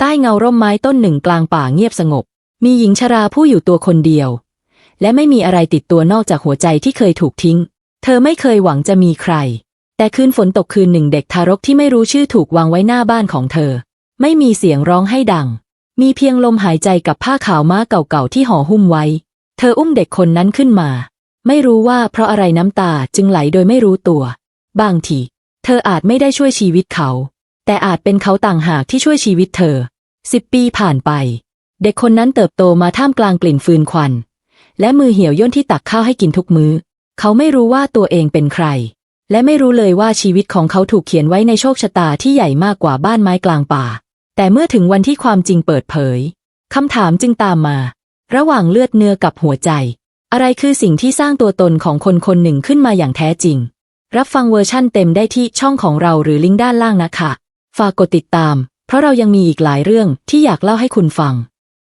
ใต้เงาร่มไม้ต้นหนึ่งกลางป่าเงียบสงบ มีหญิงชราผู้อยู่ตัวคนเดียว และไม่มีอะไรติดตัวนอกจากหัวใจที่เคยถูกทิ้ง เธอไม่เคยหวังจะมีใคร แต่คืนฝนตกคืนหนึ่งเด็กทารกที่ไม่รู้ชื่อถูกวางไว้หน้าบ้านของเธอ ไม่มีเสียงร้องให้ดัง มีเพียงลมหายใจกับผ้าขาวม้าเก่าๆที่ห่อหุ้มไว้ เธออุ้มเด็กคนนั้นขึ้นมา ไม่รู้ว่าเพราะอะไรน้ำตาจึงไหลโดยไม่รู้ตัว บางที เธออาจไม่ได้ช่วยชีวิตเขา แต่อาจเป็นเขาต่างหากที่ช่วยชีวิตเธอสิบปีผ่านไป เด็กคนนั้นเติบโตมาท่ามกลางกลิ่นฟืนควัน และมือเหี่ยวย่นที่ตักข้าวให้กินทุกมื้อ เขาไม่รู้ว่าตัวเองเป็นใคร และไม่รู้เลยว่าชีวิตของเขาถูกเขียนไว้ในโชคชะตาที่ใหญ่มากกว่าบ้านไม้กลางป่า แต่เมื่อถึงวันที่ความจริงเปิดเผยคำถามจึงตามมา ระหว่างเลือดเนื้อกับหัวใจ อะไรคือสิ่งที่สร้างตัวตนของคนคนหนึ่งขึ้นมาอย่างแท้จริง รับฟังเวอร์ชั่นเต็มได้ที่ช่องของเราหรือลิงก์ด้านล่างนะคะ ฝากกดติดตาม เพราะเรายังมีอีกหลายเรื่องที่อยากเล่าให้คุณฟัง